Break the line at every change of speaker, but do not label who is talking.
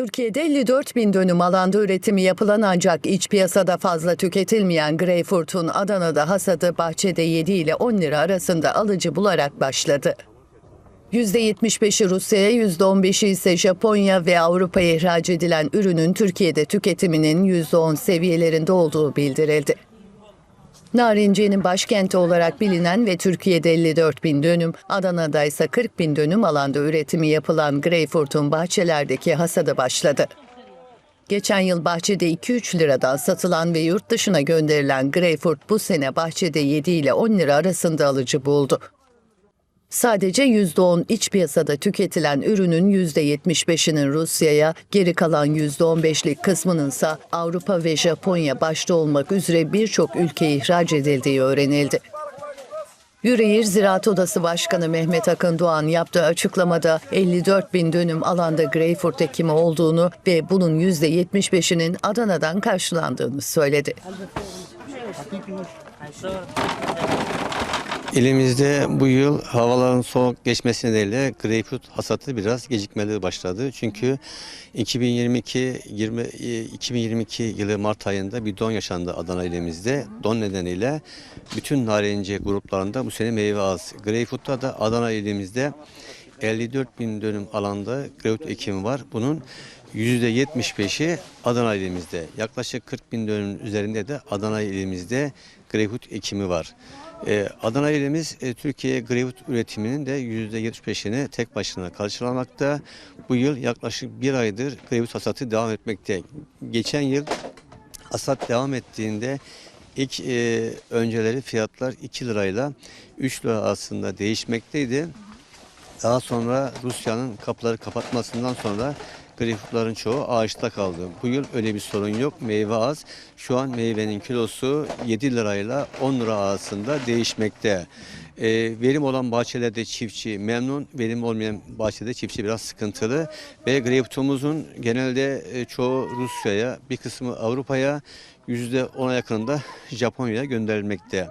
Türkiye'de 54 bin dönüm alanda üretimi yapılan ancak iç piyasada fazla tüketilmeyen greyfurtun Adana'da hasadı bahçede 7 ile 10 lira arasında alıcı bularak başladı. %75'i Rusya'ya, %15'i ise Japonya ve Avrupa'ya ihraç edilen ürünün Türkiye'de tüketiminin %10 seviyelerinde olduğu bildirildi. Narinci'nin başkenti olarak bilinen ve Türkiye'de 54 bin dönüm, Adana'da ise 40 bin dönüm alanda üretimi yapılan greyfurtun bahçelerdeki hasadı başladı. Geçen yıl bahçede 2-3 liradan satılan ve yurt dışına gönderilen greyfurt bu sene bahçede 7 ile 10 lira arasında alıcı buldu. Sadece %10 iç piyasada tüketilen ürünün %75'inin Rusya'ya, geri kalan %15'lik kısmının ise Avrupa ve Japonya başta olmak üzere birçok ülkeye ihraç edildiği öğrenildi. Yüreğir Ziraat Odası Başkanı Mehmet Akın Doğan yaptığı açıklamada 54 bin dönüm alanda greyfurt ekimi olduğunu ve bunun %75'inin Adana'dan karşılandığını söyledi.
İlimizde bu yıl havaların soğuk geçmesi nedeniyle greyfurt hasatı biraz gecikmeli başladı. Çünkü 2022 20, e, 2022 yılı Mart ayında bir don yaşandı Adana ilimizde. Don nedeniyle bütün narenciye gruplarında bu sene meyve az. Greyfurt'ta da Adana ilimizde 54 bin dönüm alanda greyfurt ekimi var. Bunun %75'i Adana ilimizde. Yaklaşık 40 bin dönüm üzerinde de Adana ilimizde greyfurt ekimi var. Ee, Adana ilimiz e, Türkiye greyfurt üretiminin de %75'ini tek başına karşılamakta. Bu yıl yaklaşık bir aydır greyfurt hasatı devam etmekte. Geçen yıl hasat devam ettiğinde ilk e, önceleri fiyatlar 2 lirayla 3 lira arasında değişmekteydi. Daha sonra Rusya'nın kapıları kapatmasından sonra greyfurtların çoğu ağaçta kaldı. Bu yıl öyle bir sorun yok. Meyve az. Şu an meyvenin kilosu 7 lirayla 10 lira arasında değişmekte. Ee, verim olan bahçelerde çiftçi memnun, verim olmayan bahçede çiftçi biraz sıkıntılı. Ve greyfurtumuzun genelde e, çoğu Rusya'ya, bir kısmı Avrupa'ya, %10'a yakınında Japonya'ya gönderilmekte.